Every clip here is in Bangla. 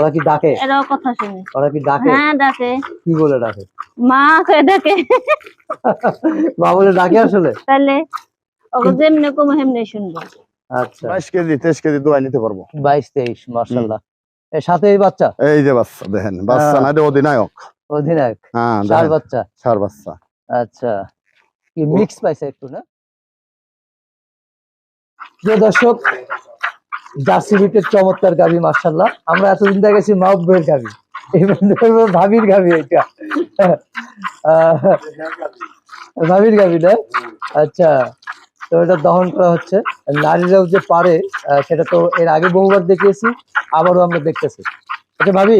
ওরা কি ডাকে? এরাও কথা শুনে। ওরা কি ডাকে? হ্যাঁ ডাকে। কি বলে ডাকে? মা কয়ে ডাকে। মা বলে ডাকে আসলে? তাহলে ওকে যেমনি কমে হেমনি শুনব। আচ্ছা। বাইশ কেজি তেইশ কেজি দোয়াই নিতে পারব। বাইশ তেইশ মার্শাল্লাহ এর সাথে এই বাচ্চা? এই যে বাচ্চা দেখেন বাচ্চা হ্যাঁ। না এটা অধিনায়ক। অধিনায়ক? হ্যাঁ চার বাচ্চা? ষাঁড় বাচ্চা। আচ্ছা। কি মিক্স পাইছে একটু না? প্রিয় দর্শক জার্সি বিটের চমৎকার গাবি মার্শাল্লাহ আমরা এতদিন দেখেছি মাহবুবের দেখব ভাবির গাভি এটা। ভাবির গাভি না? আচ্ছা তো এটা দহন করা হচ্ছে। নারীরাও যে পারে সেটা তো এর আগে বহুবার দেখিয়েছি আবারও আমরা দেখতেছি। আচ্ছা ভাবি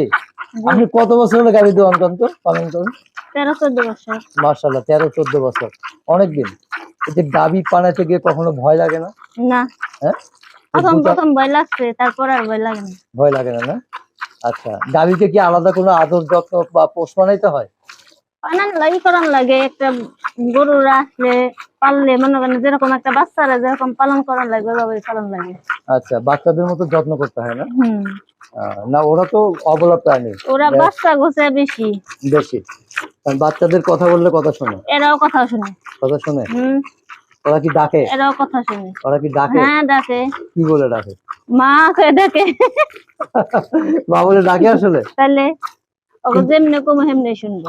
আপনি কত বছর হলো গাভি দহন করেন তো? পালন করেন? তেরো চোদ্দ বছর। মার্শাল্লাহ তেরো চোদ্দ বছর। অনেকদিন। এই যে গাবি পানাতে গিয়ে কখনো ভয় লাগে না? না। হ্যাঁ? প্রথম প্রথম ভয় লাগছে তারপর আর ভয় লাগে না। ভয় লাগে না না? আচ্ছা গাবিকে কি আলাদা কোনো আদর যত্ন বা পোষ বানাইতে হয়? পালন লাগি করান লাগে একটা গরু আসলে পাললে মনে করেন যেরকম একটা বাচ্চারা যেরকম পালন করান লাগে ওইভাবে পালন লাগে। আচ্ছা বাচ্চাদের মতো যত্ন করতে হয় না? না ওরা তো অবলা প্রাণী। ওরা বাচ্চা গোছে বেশি। বেশি। বাচ্চাদের কথা বললে কথা শোনে? এরাও কথা শুনে। কথা শোনে? হুম। ওরা কি ডাকে? এরাও কথা শুনে। ওরা কি ডাকে? হ্যাঁ ডাকে। কি বলে ডাকে? মা করে ডাকে। মা বলে ডাকে আসলে? তাহলে ওকে যেমনি কম হেমনি শুনব।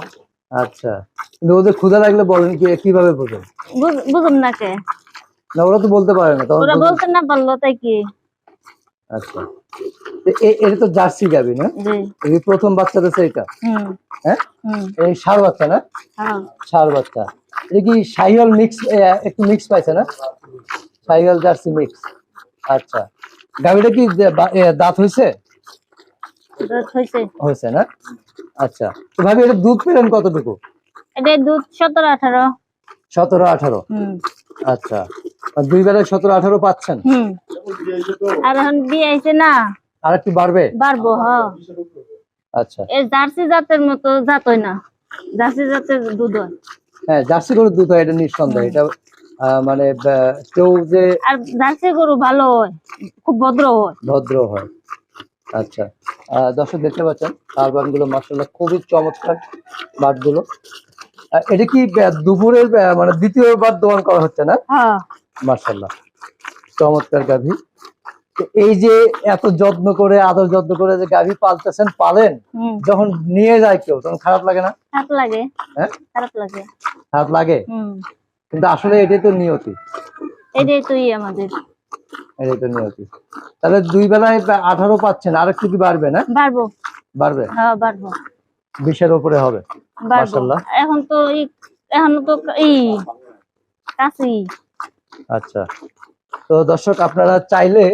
আচ্ছা। কিন্তু ওদের ক্ষুধা লাগলে বলেন কি কীভাবে বোঝেন? বুঝ- বুঝুম না কে। না ওরা তো বলতে পারে না ওরা বলতে না পারল তাই কি? আচ্ছা। এ- এটা তো জার্সি গাবি না? এই প্রথম বাচ্চা দিচ্ছে এটা হ্যাঁ? এই ষাঁড় বাচ্চা না? হ্যাঁ। ষাঁড় বাচ্চা। এটা কি সাইহল মিক্স একটু মিক্স পাইছে না? সাইহল জার্সি মিক্স। আচ্ছা। গাবিটা কি দাঁত হয়েছে হয়েছে না? আচ্ছা। তো ভাবি এটা দুধ পেলেন কতটুকু? এটা দুধ সতেরো আঠারো। সতেরো আঠারো। আচ্ছা। দুই বেলায় সতেরো আঠারো পাচ্ছেন। হুম। আর এখন বিয়ে আইছে না? আর একটু বাড়বে? বাড়বো হ। আচ্ছা। এই জার্সি জাতের মতো জাত হয় না। জার্সি জাতের দুধ হয়। হ্যাঁ জার্সি গরুর দুধ হয় এটা নিঃসন্দেহ। এটা মানে কেউ যে আর জার্সি গরু ভালো হয় খুব ভদ্র হয়। ভদ্র হয়। আচ্ছা। দর্শক দেখতে পাচ্ছেন তার বানগুলো মাসাল্লাহ খুবই চমৎকার বাটগুলো। আহ, এটা কি দুপুরের মানে দ্বিতীয়বার দোয়ান করা হচ্ছে না? হ্যাঁ। মার্শাল্লাহ চমৎকার গাভী। এই যে এত যত্ন করে আদর যত্ন করে যে গাভী পালতেছেন পালেন যখন নিয়ে যায় কেউ তখন খারাপ লাগে না? খারাপ লাগে। হ্যাঁ? খারাপ লাগে। খারাপ লাগে? কিন্তু আসলে এটাই তো নিয়তি। এটাই আমাদের। তো নিয়তি। তাহলে দুই বেলায় আঠারো পাচ্ছেন আর একটু কি বাড়বে না? বাড়বো। বাড়বে? হ্যাঁ বাড়বো। বিশের উপরে হবে। মাশাআল্লাহ। এখন তো ই এখন তো ই কাশি আচ্ছা। তো দর্শক আপনারা চাইলে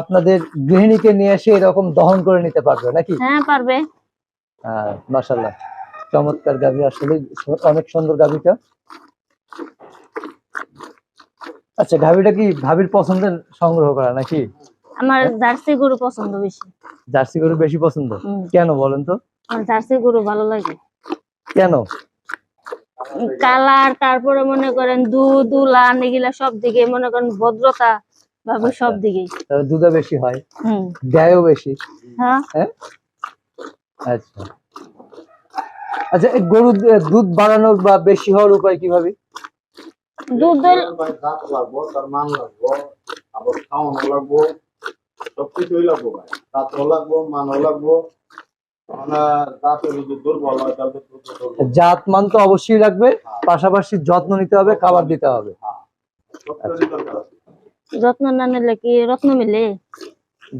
আপনাদের গৃহিণীকে নিয়ে এসে এরকম দহন করে নিতে পারবে নাকি? হ্যাঁ পারবে। মাসাল্লাহ চমৎকার গাভী আসলে অনেক সুন্দর গাভীটা। আচ্ছা গাভীটা কি ভাবির পছন্দের সংগ্রহ করা নাকি? আমার জার্সি গরু পছন্দ বেশি। জার্সি গরু বেশি পছন্দ? কেন বলেন তো? আমার জার্সি গরু ভালো লাগে। কেন? কালার তারপরে মনে করেন দুধ উলান এগুলা সব দিকে মনে করেন ভদ্রতা ভাবে আচ্ছা। সব দিকে দুধও বেশি হয় দেয়ও বেশি। হ্যাঁ। হ্যাঁ? আচ্ছা। আচ্ছা এই গরুর দুধ বাড়ানোর বা বেশি হওয়ার উপায় কীভাবে দুধ লাগবো তার মান লাগবো আবার খাওয়ানো লাগবো সবকিছুই লাগবো ভাই। দাঁতও লাগবো মানও লাগবো হয় জাত মান তো অবশ্যই রাখবে পাশাপাশি যত্ন নিতে হবে খাবার দিতে হবে। আছে যত্ন না নিলে কি রত্ন মিলে?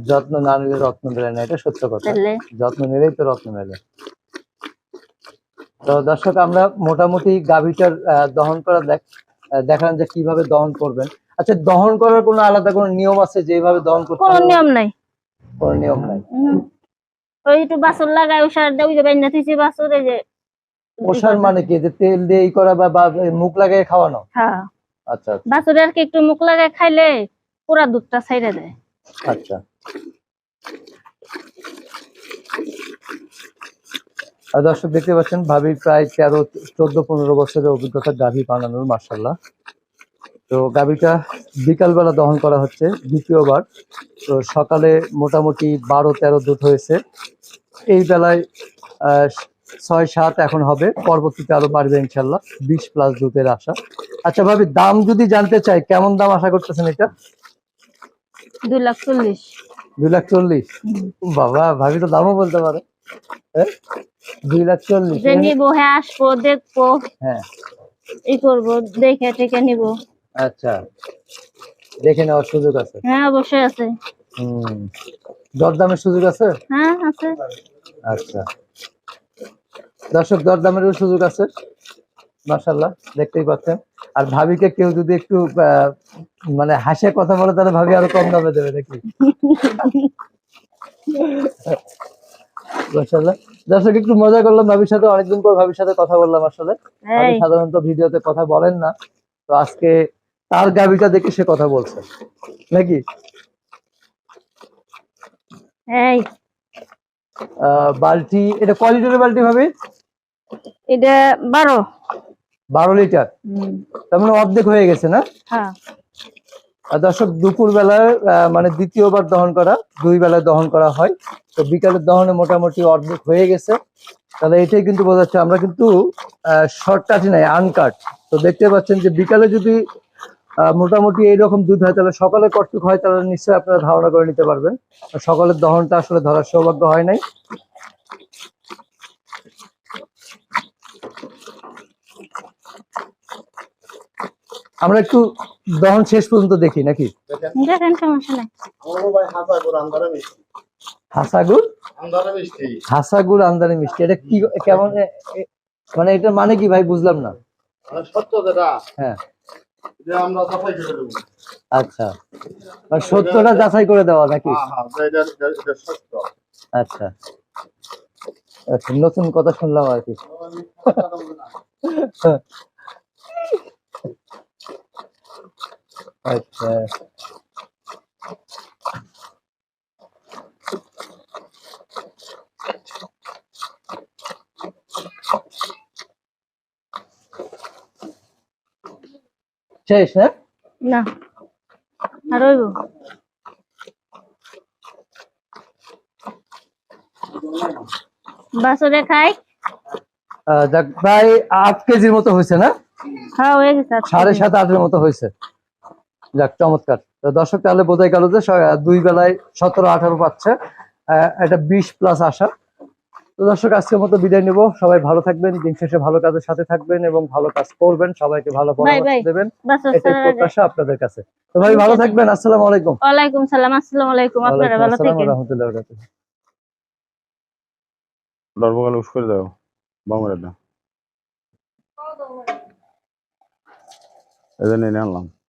যত্ন না নিলে রত্ন মেলে না এটা সত্য কথা। যত্ন নিলেই তো রত্ন মেলে। তো দর্শক আমরা মোটামুটি গাভীটার আহ, দহন করা দেখ দেখান যে কীভাবে দহন করবেন। আচ্ছা দহন করার কোনো আলাদা কোনো নিয়ম আছে যেভাবে দহন করতে কোনো নিয়ম নাই। কোনো নিয়ম নাই। ওই একটু বাসর লাগায় ওই যে বাইনা থুইছি বাসর এই যে ওষার মানে কি? যে তেল দিয়ে ই করা বা মুখ লাগিয়ে খাওয়ানো? হ্যাঁ। আচ্ছা আচ্ছা, কি একটু মুখ লাগায় খাইলে পুরা দুধটা ছাইড়ে দেয়। আচ্ছা। দর্শক দেখতে পাচ্ছেন ভাবির প্রায় তেরো চোদ্দ পনেরো বছরের অভিজ্ঞতা গাভী বানানোর মার্শাল্লাহ তো গাভীটা বিকালবেলা দহন করা হচ্ছে দ্বিতীয়বার। তো সকালে মোটামুটি বারো তেরো দুধ হয়েছে। এই বেলায় ছয় সাত এখন হবে পরবর্তীতে আরও বাড়বে ইনশাল্লাহ বিশ প্লাস দুধের আশা। আচ্ছা ভাবি দাম যদি জানতে চাই কেমন দাম আশা করতেছেন এটা? দুই লাখ চল্লিশ। দুই লাখ চল্লিশ? বাবা ভাবি তো দামও বলতে পারে। হ্যাঁ? দুই লাখ চল্লিশ। নিবো হ্যাঁ আসব দেখব। হ্যাঁ। ই করব দেখে টেকে নিবো। আচ্ছা। দেখে নেওয়ার সুযোগ আছে? হ্যাঁ অবশ্যই আছে। হম। দরদামের সুযোগ আছে? হ্যাঁ আছে। আচ্ছা। দর্শক দরদামেরও সুযোগ আছে। মার্শাল্লাহ দেখতেই পাচ্ছেন। আর ভাবিকে কেউ যদি একটু মানে হাসে কথা বলে তাহলে ভাবি আরও কম দামে দেবে নাকি? দর্শক একটু মজা করলাম ভাবির সাথে। অনেকদিন পর ভাবির সাথে কথা বললাম আসলে। সাধারণত ভিডিওতে কথা বলেন না। তো আজকে তার গাবিটা দেখে সে কথা বলছে। নাকি? বালতি এটা কয় লিটারের বালতি ভাবি? এটা বারো। বারো লিটার? তার মানে অর্ধেক হয়ে গেছে না? হ্যাঁ। আর দর্শক দুপুর বেলায় মানে দ্বিতীয়বার দহন করা দুই বেলায় দহন করা হয়। তো বিকালের দহনে মোটামুটি অর্ধেক হয়ে গেছে। তাহলে এটাই কিন্তু বোঝাচ্ছে। আমরা কিন্তু শর্ট কাটি নাই আনকাট তো দেখতে পাচ্ছেন যে বিকালে যদি মোটামুটি এইরকম দুধ হয় তাহলে সকালে কটটুক হয় তাহলে নিশ্চয়ই আপনারা ধারণা করে নিতে পারবেন। সকালের দহনটা আসলে ধরার সৌভাগ্য হয় নাই। আমরা একটু দহন শেষ পর্যন্ত দেখি নাকি? আন্দারে মিষ্টি। হাসাগুড়? আন্দারে এটা কি কেমন মানে এটা মানে কি ভাই বুঝলাম না। মানে সত্য যেটা? হ্যাঁ। আচ্ছা। আর সত্যটা যাচাই করে দেওয়া নাকি? হ্যাঁ হ্যাঁ আচ্ছা। আচ্ছা নতুন কথা শুনলাম আর কি। আচ্ছা। শেষ হ্যাঁ? না। আর রইব বাসরে খাই। যাক প্রায় আট কেজির মতো হয়েছে না? হ্যাঁ হয়ে গেছে সাড়ে সাত আটের মতো হয়েছে। যাক চমৎকার। তো দর্শক তাহলে বোঝাই গেল যে দুই বেলায় সতেরো আঠারো পাচ্ছে। এটা বিশ প্লাস আসা তো দর্শক আজকের মতো বিদায় নিব। সবাই ভালো থাকবেন দিন শেষে ভালো কাজের সাথে থাকবেন এবং ভালো কাজ করবেন। সবাইকে ভালো পরামর্শ দেবেন। এটাই প্রত্যাশা আপনাদের কাছে। তো ভাই ভালো থাকবেন। আসসালামু আলাইকুম। ওয়ালাইকুম সালাম আসসালামু আলাইকুম। আপনারা ভালো আসসালাম থাকেন। রহমতুল্লাহ দরবগালে উস করে দাও বামরে না এদের নিয়ে আনলাম।